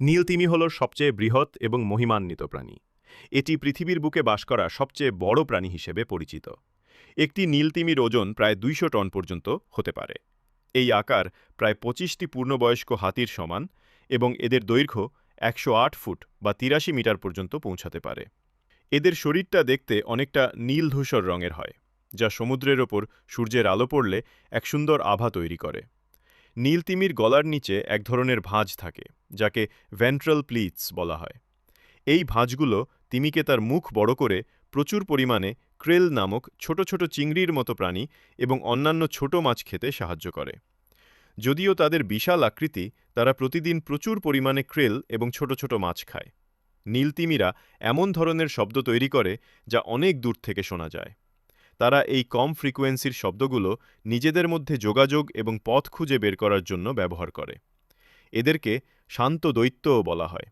নীলতিমি হল সবচেয়ে বৃহৎ এবং মহিমান্বিত প্রাণী। এটি পৃথিবীর বুকে বাস করা সবচেয়ে বড় প্রাণী হিসেবে পরিচিত। একটি নীলতিমির ওজন প্রায় দুইশো টন পর্যন্ত হতে পারে। এই আকার প্রায় পঁচিশটি পূর্ণবয়স্ক হাতির সমান এবং এদের দৈর্ঘ্য একশো আট ফুট বা তিরাশি মিটার পর্যন্ত পৌঁছাতে পারে। এদের শরীরটা দেখতে অনেকটা নীল ধূসর রঙের হয়, যা সমুদ্রের ওপর সূর্যের আলো পড়লে এক সুন্দর আভা তৈরি করে। নীলতিমির গলার নিচে এক ধরনের ভাঁজ থাকে। যাকে ভেন্ট্রাল প্লিটস বলা হয়। এই ভাঁজগুলো তিমিকে তার মুখ বড় করে প্রচুর পরিমাণে ক্রেল নামক ছোট ছোট চিংড়ির মতো প্রাণী এবং অন্যান্য ছোট মাছ খেতে সাহায্য করে। যদিও তাদের বিশাল আকৃতি, তারা প্রতিদিন প্রচুর পরিমাণে ক্রেল এবং ছোট ছোট মাছ খায়। নীলতিমিরা এমন ধরনের শব্দ তৈরি করে যা অনেক দূর থেকে শোনা যায়। তারা এই কম ফ্রিকোয়েন্সির শব্দগুলো নিজেদের মধ্যে যোগাযোগ এবং পথ খুঁজে বের করার জন্য ব্যবহার করে। এদেরকে শান্ত দৈত্যও বলা হয়।